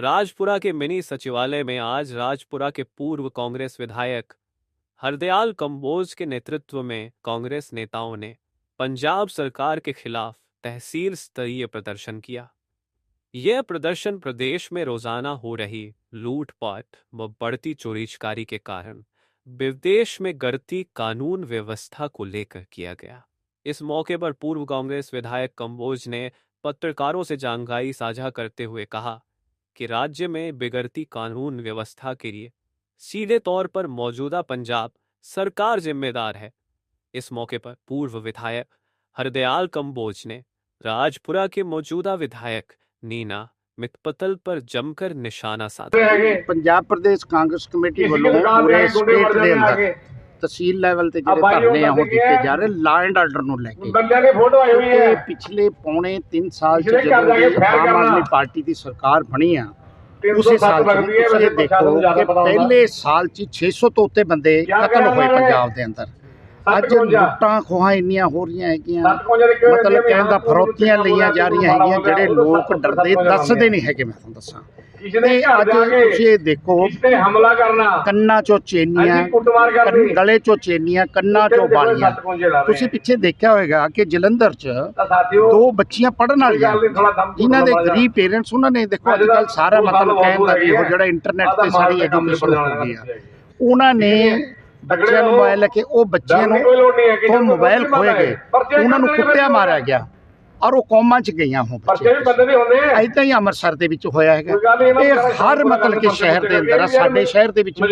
राजपुरा के मिनी सचिवालय में आज राजपुरा के पूर्व कांग्रेस विधायक हरदयाल कंबोज के नेतृत्व में कांग्रेस नेताओं ने पंजाब सरकार के खिलाफ तहसील स्तरीय प्रदर्शन किया। यह प्रदर्शन प्रदेश में रोज़ाना हो रही लूटपाट व बढ़ती चोरी चकारी के कारण विदेश में गढ़ती कानून व्यवस्था को लेकर किया गया। इस मौके पर पूर्व कांग्रेस विधायक कंबोज ने पत्रकारों से जानकारी साझा करते हुए कहा कि राज्य में बिगड़ती कानून व्यवस्था के लिए सीधे तौर पर मौजूदा पंजाब सरकार जिम्मेदार है। इस मौके पर पूर्व विधायक हरदयाल कंबोज ने राजपुरा के मौजूदा विधायक ਨੀਨਾ ਮਿਤਪਤਲ ਪਰ ਜਮਕਰ ਨਿਸ਼ਾਨਾ ਸਾਧਿਆ ਪੰਜਾਬ ਪ੍ਰਦੇਸ਼ ਕਾਂਗਰਸ ਕਮੇਟੀ ਵੱਲੋਂ ਪੂਰੇ ਸਟੇਟ ਦੇ ਅੰਦਰ ਤਹਿਸੀਲ ਲੈਵਲ ਤੇ ਜਿਹੜੇ ਧਰਨੇ ਆ ਉਹ ਕੀਤੇ ਜਾ ਰਹੇ ਲਾ ਐਂਡ ਆਰਡਰ ਨੂੰ ਲੈ ਕੇ। ਬੰਦਿਆਂ ਦੀ ਫੋਟੋ ਆਈ ਹੋਈ ਹੈ ਪਿਛਲੇ ਪੌਣੇ 3 ਸਾਲ ਚ ਜਦੋਂ ਆਮ ਆਦਮੀ ਪਾਰਟੀ ਦੀ ਸਰਕਾਰ ਬਣੀ ਆ ਉਸੇ ਸਾਲ ਤੁਸੀਂ ਪਹਿਲੇ ਸਾਲ ਚ 600 ਤੋਂ ਉੱਤੇ ਬੰਦੇ ਕਤਲ ਹੋਏ ਪੰਜਾਬ ਦੇ ਅੰਦਰ। ਅੱਜ 57 ਲੁੱਟਾਂ ਖੋਹਾਂ ਇੰਨੀਆਂ ਹੋ ਰਹੀਆਂ ਹੈਗੀਆਂ। 57 ਦੇ ਕਿਉਂ ਮਤਲਬ ਕਹਿਣ ਦਾ ਫਰੋਤੀਆਂ ਲਈਆਂ ਜਾ ਰਹੀਆਂ ਹੈਗੀਆਂ ਜਿਹੜੇ ਲੋਕ ਡਰਦੇ ਦੱਸਦੇ ਨਹੀਂ ਹੈਗੇ ਮੈਂ ਤੁਹਾਨੂੰ ਦੱਸਾਂ। ਤੇ ਅੱਜ ਤੁਸੀਂ ਇਹ ਦੇਖੋ ਹਮਲਾ ਕਰਨਾ। ਕੰਨਾਂ ਚੋਂ ਚੇਨੀਆਂ ਗਲੇ ਚੋਂ ਚੇਨੀਆਂ ਕੰਨਾਂ ਚੋਂ ਬਾਲੀਆਂ। ਤੁਸੀਂ ਪਿੱਛੇ ਦੇਖਿਆ ਹੋਵੇਗਾ ਕਿ ਜਲੰਧਰ 'ਚ ਦੋ ਬੱਚੀਆਂ ਪੜਨ ਵਾਲੀਆਂ ਜਿਨ੍ਹਾਂ ਦੇ ਗਰੀਬ ਪੇਰੈਂਟਸ ਉਹਨਾਂ ਨੇ ਦੇਖੋ ਅੱਜ ਕੱਲ੍ਹ ਸਾਰਾ ਮਤਲਬ ਕਹਿਣ ਦਾ ਵੀ ਉਹ ਜਿਹੜਾ ਇੰਟਰਨੈਟ ਤੇ ਸਾਰੀ ਐਜੂਕੇਸ਼ਨ ਹੋ ਗਈ ਆ। ਉਹਨਾਂ ਨੇ ਬੱਚਿਆਂ ਨੂੰ ਮੋਬਾਈਲ ਲੈ ਕੇ ਉਹ ਬੱਚਿਆਂ ਨੂੰ ਕਿ ਉਹ ਮੋਬਾਈਲ ਖੋਏ ਗਏ। ਉਹਨਾਂ ਨੂੰ ਕੁੱਟਿਆ ਮਾਰਿਆ ਗਿਆ। ਔਰ ਉਹ ਕੌਮਾਂ 'ਚ ਗਈਆਂ ਹੋ ਬੱਚੇ ਵੀ ਬੰਦੇ ਦੇ ਹੁੰਦੇ ਆ। ਐਦਾਂ ਹੀ ਅੰਮ੍ਰਿਤਸਰ ਦੇ ਵਿੱਚ ਹੋਇਆ ਹੈਗਾ। ਇਹ ਹਰ ਮਤਲਬ ਕਿ ਸ਼ਹਿਰ ਦੇ ਅੰਦਰ ਆ ਸਾਡੇ ਸ਼ਹਿਰ ਦੇ ਵਿੱਚ।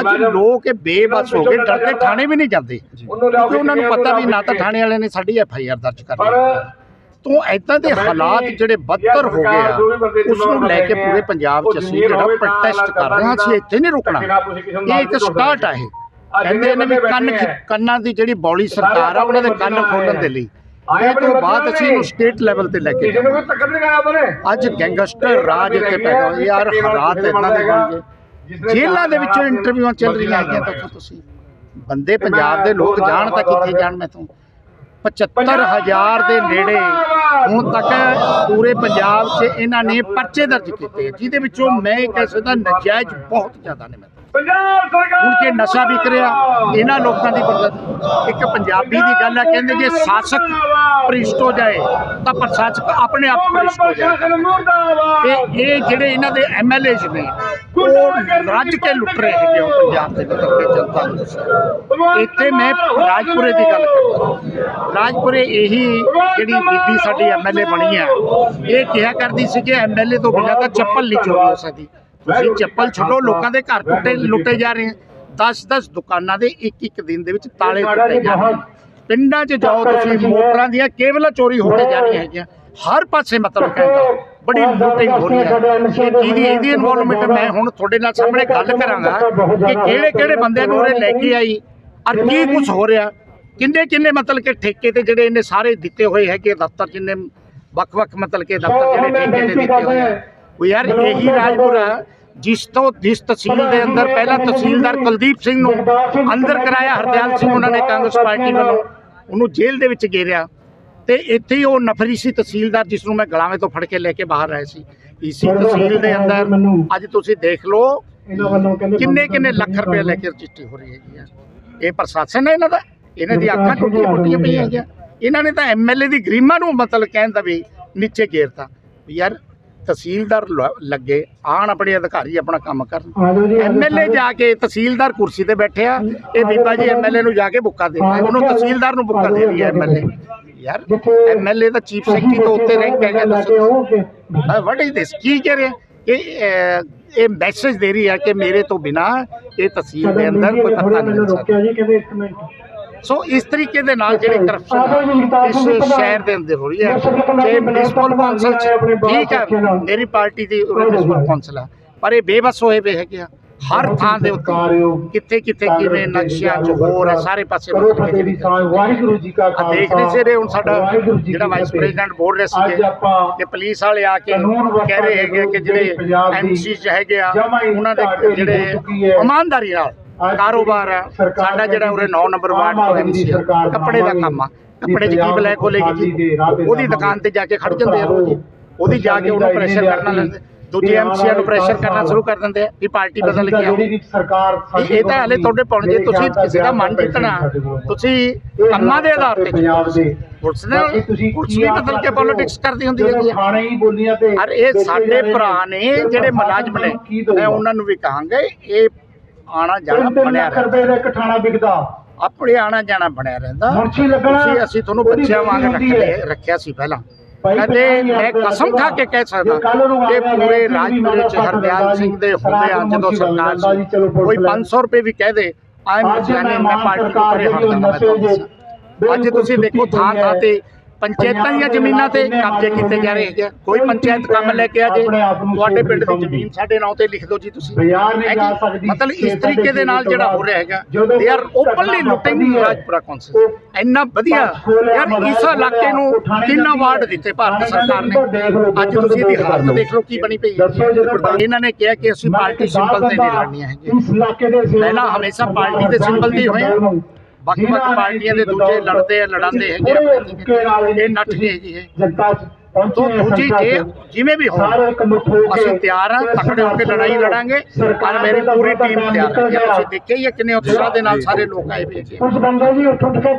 ਅੱਜ ਲੋਕ ਇਹ ਬੇਬਸ ਹੋ ਗਏ ਡਰਦੇ ਥਾਣੇ ਵੀ ਨਹੀਂ ਜਾਂਦੇ। ਉਹਨੂੰ ਲਿਆਓ ਕਿਉਂਕਿ ਉਹਨਾਂ ਨੂੰ ਪਤਾ ਵੀ ਨਾ ਤਾਂ। ਥਾਣੇ ਵਾਲਿਆਂ ਨੇ ਸਾਡੀ ਐਫ ਆਈ ਆਰ ਦਰਜ ਪਰ ਕਰਨੀ ਤੋਂ ਐਦਾਂ ਦੇ ਹਾਲਾਤ ਜਿਹੜੇ ਬੱਤਰ ਹੋ ਗਏ ਆ ਉਸ ਨੂੰ ਲੈ ਕੇ ਪੂਰੇ ਪੰਜਾਬ 'ਚ ਅਸੀਂ ਜਿਹੜਾ ਪ੍ਰੋਟੈਸਟ ਕਰ ਰਹੇ ਹਾਂ ਅਸੀਂ ਇੱਥੇ ਨਹੀਂ ਰੁਕਣਾ। ਇਹ ਇੱਕ ਸਟਾਰਟ ਆ ਇਹ। ਕਹਿੰਦੇ ਨੇ ਵੀ ਕੰਨ ਕੰਨਾਂ ਦੀ ਜਿਹੜੀ ਬੌਲੀ ਸਰਕਾਰ ਆ ਉਹਨਾਂ ਦੇ ਕੰਨ ਖੋਲਣ ਦੇ ਲਈ। ਇਹ ਤੋਂ ਬਾਅਦ ਅਸੀਂ ਇਹਨੂੰ ਸਟੇਟ ਲੈਵਲ ਤੇ ਲੈ ਕੇ ਅੱਜ ਗੈਂਗਸਟਰ ਰਾਜ ਇੱਥੇ ਪੈਦਾ ਹੋਏ ਯਾਰ ਹਾਲਾਤ ਇਦਾਂ ਦੇ ਬਣ ਗਏ ਜੇਲ੍ਹਾਂ ਦੇ ਵਿੱਚੋਂ ਇੰਟਰਵਿਊਆਂ ਚੱਲ ਰਹੀਆਂ ਹੈਗੀਆਂ ਦੇਖੋ ਤੁਸੀਂ। ਬੰਦੇ ਪੰਜਾਬ ਦੇ ਲੋਕ ਜਾਣ ਤਾਂ ਕਿੱਥੇ ਜਾਣ ਮੈਂ ਤੋਂ 75000 ਦੇ ਨੇੜੇ ਹੁਣ ਤੱਕ ਪੂਰੇ ਪੰਜਾਬ 'ਚ ਇਹਨਾਂ ਨੇ ਪਰਚੇ ਦਰਜ ਕੀਤੇ ਜਿਹਦੇ ਵਿੱਚੋਂ ਮੈਂ ਕਹਿ ਸਕਦਾ ਨਜਾਇਜ਼ ਬਹੁਤ ਜ਼ਿਆਦਾ ਨੇ ਮੈਂ ਹੁਣ ਜੇ ਨਸ਼ਾ ਵਿਕ ਰਿਹਾ ਇਹਨਾਂ ਲੋਕਾਂ ਦੀ ਬਰਕਤ ਇੱਕ ਪੰਜਾਬੀ ਦੀ ਗੱਲ ਹੈ ਕਹਿੰਦੇ ਜੇ ਸ਼ਾਸਕ ਭ੍ਰਿਸ਼ਟ ਹੋ ਜਾਏ ਤਾਂ ਪ੍ਰਸ਼ਾਸਕ ਆਪਣੇ ਆਪ ਭ੍ਰਿਸ਼ਟ ਹੋ ਜਾਏ। ਤੇ ਇਹ ਜਿਹੜੇ ਇਹਨਾਂ ਦੇ ਐਮਐਲਏਜ਼ ਨੇ ਉਹ ਰੱਜ ਕੇ ਲੁੱਟ ਰਹੇ ਹੈਗੇ ਉਹ ਪੰਜਾਬ ਦੇ ਵਿੱਚ ਤੇ ਜਨਤਾ ਨੂੰ ਇੱਥੇ ਮੈਂ ਰਾਜਪੁਰੇ ਦੀ ਗੱਲ ਕਰਦਾ। ਰਾਜਪੁਰੇ ਇਹੀ ਜਿਹੜੀ ਬੀਬੀ ਸਾਡੀ ਐਮਐਲਏ ਬਣੀ ਆ ਇਹ ਕਿਹਾ ਕਰਦੀ ਸੀ ਕਿ ਐਮਐਲਏ ਤੋਂ ਬਿਨਾਂ ਤਾਂ ਚੱਪਲ ਨਹੀਂ ਚੋਰੀ ਹੋ ਸਕਦੀ। ਤੁਸੀਂ ਚੱਪਲ ਛੱਡੋ ਲੋਕਾਂ ਦੇ ਘਰ ਟੁੱਟੇ ਲੁੱਟੇ ਜਾ ਰਹੇ ਆ। 10-10 ਦੁਕਾਨਾਂ ਦੇ ਇੱਕ ਇੱਕ ਦਿਨ ਦੇ ਵਿੱਚ ਤਾਲੇ ਟੁੱਟੇ ਜਾ ਰਹੇ। ਪਿੰਡਾਂ 'ਚ ਜਾਓ ਤੁਸੀਂ ਮੋਟਰਾਂ ਦੀਆਂ ਕੇਵਲਾਂ ਚੋਰੀ ਹੋ ਕੇ ਜਾ ਰਹੀਆਂ ਹੈਗੀਆਂ। ਹਰ ਪਾਸੇ ਮਤਲਬ ਕਹਿੰਦਾ ਬੜੀ ਲੁੱਟਿੰਗ ਹੋ ਰਹੀ ਹੈ ਇਹ ਜਿਹਦੀ ਇਹਦੀ ਇਨਵੋਲਵਮੈਂਟ ਮੈਂ ਹੁਣ ਤੁਹਾਡੇ ਨਾਲ ਸਾਹਮਣੇ ਗੱਲ ਕਰਾਂਗਾ ਕਿ ਕਿਹੜੇ ਕਿਹੜੇ ਬੰਦਿਆਂ ਨੂੰ ਉਰੇ ਲੈ ਕੇ ਆਈ ਔਰ ਕੀ ਕੁਝ ਹੋ ਰਿਹਾ? ਕਿੰਨੇ ਕਿੰਨੇ ਮਤਲਬ ਕਿ ਠੇਕੇ ਤੇ ਜਿਹੜੇ ਇਹਨੇ ਸਾਰੇ ਦਿੱਤੇ ਹੋਏ ਹੈਗੇ ਦਫ਼ਤਰ ਜਿੰਨੇ ਵੱਖ-ਵੱਖ ਮਤਲਬ ਕਿ ਦਫ਼ਤਰ ਜਿਹੜੇ ਠੇਕੇ ਤੇ ਦਿੱਤੇ ਹੋਏ ਉਹ ਯਾਰ ਇਹੀ ਰਾਜਪੁਰਾ ਜਿਸ ਤੋਂ ਜਿਸ ਤਹਿਸੀਲ ਦੇ ਅੰਦਰ ਪਹਿਲਾ ਤਹਿਸੀਲਦਾਰ ਕੁਲਦੀਪ ਸਿੰਘ ਨੂੰ ਅੰਦਰ ਕਰਾਇਆ ਹਰਦਿਆਲ ਸਿੰਘ ਉਹਨਾਂ ਨੇ ਕਾਂਗਰਸ ਪਾਰਟੀ ਵੱਲੋਂ। ਉਹਨੂੰ ਜੇਲ੍ਹ ਦੇ ਵਿੱਚ ਗੇਰਿਆ ਤੇ ਇੱਥੇ ਹੀ ਉਹ ਨਫਰੀ ਸੀ ਤਹਿਸੀਲਦਾਰ ਜਿਸ ਨੂੰ ਮੈਂ ਗਲਾਵੇਂ ਤੋਂ ਫੜ ਕੇ ਲੈ ਕੇ ਬਾਹਰ ਆਇਆ ਸੀ। ਇਸੀ ਤਹਿਸੀਲ ਦੇ ਅੰਦਰ ਅੱਜ ਤੁਸੀਂ ਦੇਖ ਲਓ ਕਿੰਨੇ ਕਿੰਨੇ ਲੱਖ ਰੁਪਏ ਲੈ ਕੇ ਰਜਿਸਟਰੀ ਹੋ ਰਹੀ ਹੈਗੀ ਆ। ਇਹ ਪ੍ਰਸ਼ਾਸਨ ਹੈ ਇਹਨਾਂ ਦਾ। ਇਹਨਾਂ ਦੀ ਅੱਖਾਂ ਟੁੱਟੀਆਂ ਟੁੱਟੀਆਂ ਪਈਆਂ ਹੈਗੀਆਂ। ਇਹਨਾਂ ਨੇ ਤਾਂ ਐਮਐਲਏ ਦੀ ਗਰੀਮਾ ਨੂੰ ਮਤਲਬ ਕਹਿਣ ਦਾ ਵੀ ਨੀਚੇ ਘੇਰਤਾ। ਯਾਰ ਤਹਿਸੀਲਦਾਰ ਲੱਗੇ ਆਣ ਆਪਣੇ ਅਧਿਕਾਰੀ ਆਪਣਾ ਕੰਮ ਕਰਨ। ਐਮਐਲਏ ਜਾ ਕੇ ਤਹਿਸੀਲਦਾਰ ਕੁਰਸੀ ਤੇ ਬੈਠਿਆ ਇਹ ਬੀਬਾ ਜੀ ਐਮਐਲਏ ਨੂੰ ਜਾ ਕੇ ਬੁੱਕਾ ਦੇ ਰਿਹਾ ਉਹਨੂੰ ਤਹਿਸੀਲਦਾਰ ਨੂੰ ਬੁੱਕਾ ਦੇ ਰਹੀ ਹੈ ਐਮਐਲਏ ਯਾਰ ਐਮਐਲਏ ਦਾ ਚੀਫ ਸੈਕਟਰੀ ਤੋਂ ਉੱਤੇ ਰੈਂਕ ਹੈਗਾ ਦੱਸੋ ਵਟ ਇਜ਼ ਦਿਸ ਕੀ ਕਹਿ ਰਿਹਾ? ਇਹ ਇਹ ਮੈਸੇਜ ਦੇ ਰਹੀ ਹੈ ਕਿ ਮੇਰੇ ਤੋਂ ਬਿਨਾ ਇਹ ਤਹਿਸੀਲ ਦੇ ਅੰਦਰ ਕੋਈ ਪਤਾ ਨਹੀਂ ਲੱਗ ਸਕਦਾ ਸੋ ਇਸ ਤਰੀਕੇ ਦੇ ਨਾਲ ਜਿਹੜੀ ਕਰਪਸ਼ਨ ਇਸ ਸ਼ਹਿਰ ਦੇ ਅੰਦਰ ਹੋ ਰਹੀ ਹੈ। ਕਿ ਮਿਊਨਿਸਪਲ ਕੌਂਸਲ ਚ ਠੀਕ ਹੈ ਮੇਰੀ ਪਾਰਟੀ ਦੀ ਮਿਊਨਿਸਪਲ ਕੌਂਸਲ ਹੈ ਪਰ ਇਹ ਬੇਬਸ ਹੋਏ ਵੇ ਹੈਗੇ ਆ। ਹਰ ਥਾਂ ਦੇ ਉੱਤੇ ਕਿੱਥੇ ਕਿੱਥੇ ਕਿਵੇਂ ਨਕਸ਼ਿਆਂ ਚ ਹੋਰ ਹੈ ਸਾਰੇ ਪਾਸੇ ਵਾਹਿਗੁਰੂ ਜੀ ਕਾ ਆ ਦੇਖ ਨਹੀਂ ਸੀ ਰਹੇ ਹੁਣ ਸਾਡਾ ਜਿਹੜਾ ਵਾਈਸ। ਪ੍ਰੈਜ਼ੀਡੈਂਟ ਬੋਲ ਰਹੇ ਆਪਾਂ ਕਿ ਪੁਲਿਸ ਵਾਲੇ ਆ ਕੇ ਕਹਿ ਰਹੇ ਹੈਗੇ ਕਿ ਜਿਹੜੀ ਐਮਸੀ ਚ ਹੈਗੇ ਆ ਉਹਨਾਂ ਦੇ ਜਿਹੜੇ। ਇਮਾਨਦਾਰੀ ਨਾਲ ਕਾਰੋਬਾਰ ਆ ਸਾਡਾ ਜਿਹੜਾ ਉਰੇ 9 ਨੰਬਰ ਵਾਰਡ ਤੋਂ ਐਮਸੀ ਕੱਪੜੇ ਦਾ ਕੰਮ ਆ। ਕੱਪੜੇ 'ਚ ਕੀ ਬਲੈਕ ਹੋਲੇਗੀ ਜੀ? ਉਹਦੀ ਦੁਕਾਨ ਤੇ ਜਾ ਕੇ ਖੜ ਜਾਂਦੇ ਆ ਰੋਜ਼ ਉਹਦੀ ਜਾ ਕੇ ਉਹਨੂੰ ਪ੍ਰੈਸ਼ਰ ਕਰਨਾ ਲੈਂਦੇ। ਦੂਜੇ ਐਮਸੀਆਂ ਨੂੰ ਪ੍ਰੈਸ਼ਰ ਕਰਨਾ ਸ਼ੁਰੂ ਕਰ ਦਿੰਦੇ ਆ ਵੀ ਪਾਰਟੀ ਬਦਲ ਕੇ ਆਓ। ਜਿਹੜੀ ਸਰਕਾਰ ਇਹ ਤਾਂ ਹਲੇ ਤੁਹਾਡੇ ਪਹੁੰਚ ਜੇ ਤੁਸੀਂ ਕਿਸੇ ਦਾ ਮਨ ਜਿੱਤਣਾ। ਤੁਸੀਂ ਕੰਮਾਂ ਦੇ ਆਧਾਰ ਤੇ ਪੰਜਾਬ ਦੇ। ਪੁਲਿਸ ਨੇ ਪੁਲਿਸ ਵੀ ਬਦਲ ਕੇ ਪੋਲਿਟਿਕਸ ਕਰਦੀ ਹੁੰਦੀ ਹੈਗੀ ਆ। ਥਾਣੇ ਹੀ ਬੋਲੀਆਂ ਤੇ ਔਰ ਇਹ ਸਾਡੇ ਭਰਾ ਨੇ ਜਿਹੜੇ ਮੁਲਾਜ਼ਮ ਨੇ ਮੈਂ ਉਹਨਾਂ ਨੂੰ ਵੀ ਕਹਾਂਗਾ ਇਹ ਆਣਾ ਜਾਣਾ ਬਣਿਆ ਲੱਖ ਰੁਪਏ ਦਾ ਇੱਕ ਥਾਣਾ ਵਿਕਦਾ। ਆਪਣੇ ਆਣਾ ਜਾਣਾ ਬਣਿਆ ਰਹਿੰਦਾ। ਮੁਨਸ਼ੀ ਲੱਗਣਾ ਅਸੀਂ ਤੁਹਾਨੂੰ ਬੱਚਿਆਂ ਵਾਂਗ। ਰੱਖਦੇ ਰੱਖਿਆ ਸੀ ਪਹਿਲਾਂ। ਕਦੇ ਮੈਂ ਕਸਮ ਖਾ ਕੇ ਕਹਿ ਸਕਦਾ ਕਿ ਪੂਰੇ ਰਾਜਪੁਰੇ ਚ ਹਰਦਿਆਲ ਸਿੰਘ ਦੇ ਹੁੰਦੇ ਆ ਜਦੋਂ ਸਰਕਾਰ ਸੀ ਕੋਈ 500 ਰੁਪਏ ਵੀ ਕਹਿ ਦੇ ਜਾਨੇ ਮੈਂ ਮੈਂ ਪਾਰਟੀ ਸਰਕਾਰ ਉੱਪਰ ਹਟ ਅੱਜ ਤੁਸੀਂ ਦੇਖੋ ਥਾਂ ਥਾਂ ਤੇ ਪੰਚਾਇਤਾਂ ਦੀਆਂ ਜ਼ਮੀਨਾਂ ਤੇ ਕਬਜ਼ੇ ਕੀਤੇ ਜਾ ਰਹੇ। ਹੈਗੇ ਕੋਈ ਪੰਚਾਇਤ ਕੰਮ ਲੈ ਕੇ ਆ ਜੇ ਤੁਹਾਡੇ ਪਿੰਡ ਦੀ ਜ਼ਮੀਨ ਸਾਡੇ ਨਾਂ ਤੇ ਲਿਖ ਦਿਓ ਜੀ ਤੁਸੀਂ। ਮਤਲਬ ਇਸ ਤਰੀਕੇ ਦੇ ਨਾਲ ਜਿਹੜਾ ਹੋ ਰਿਹਾ ਹੈਗਾ they are openly looting Rajpura council ਇੰਨਾ ਵਧੀਆ ਯਾਰ ਇਸ ਇਲਾਕੇ ਨੂੰ ਤਿੰਨ ਅਵਾਰਡ ਦਿੱਤੇ ਭਾਰਤ ਸਰਕਾਰ ਨੇ? ਅੱਜ ਤੁਸੀਂ ਇਹਦੀ ਹਾਲਤ ਦੇਖ ਲਓ ਕੀ ਬਣੀ ਪਈ ਹੈ। ਇਹਨਾਂ ਨੇ ਕਿਹਾ ਕਿ ਅਸੀਂ ਪਾਰਟੀ ਸਿੰਬਲ ਤੇ ਨਹੀਂ ਲੜਨੀਆਂ ਹੈਗੀਆਂ। ਇਸ ਇਲਾਕੇ ਦੇ ਪਹਿਲਾਂ ਹਮੇਸ਼ਾ ਪਾਰਟੀ ਦੇ ਸਿੰਬਲ ਤੇ ਹੋਏ। ਵੱਖ-ਵੱਖ ਪਾਰਟੀਆਂ ਦੇ ਦੂਜੇ ਲੜਦੇ ਆ ਲੜਾਉਂਦੇ ਹੈਗੇ ਆ। ਇਹ ਨੱਠ ਇਹ ਜਨਤਾ ਚ ਤੋਂ ਪਹੁੰਚੇ ਦੂਜੀ ਜੇ ਜਿਵੇਂ ਵੀ ਸਾਰੇ ਹੋਣ ਇਕਮੁੱਠ ਹੋ ਕੇ ਅਸੀਂ ਤਿਆਰ ਹਾਂ ਤਕੜੇ ਹੋ ਕੇ ਲੜਾਈ ਲੜਾਂਗੇ। ਪਰ ਮੇਰੀ ਪੂਰੀ ਟੀਮ ਤਿਆਰ ਹੈ ਤੁਸੀਂ ਦੇਖਿਆ ਹੈ ਕਿੰਨੇ ਉਤਸ਼ਾਹ ਦੇ ਨਾਲ ਸਾਰੇ ਲੋਕ ਆਏ ਹੋਏ ਜੀ ਕੁਝ ਬੰਦੇ ਜੀ ਉੱਠ ਉੱਠ ਕੇ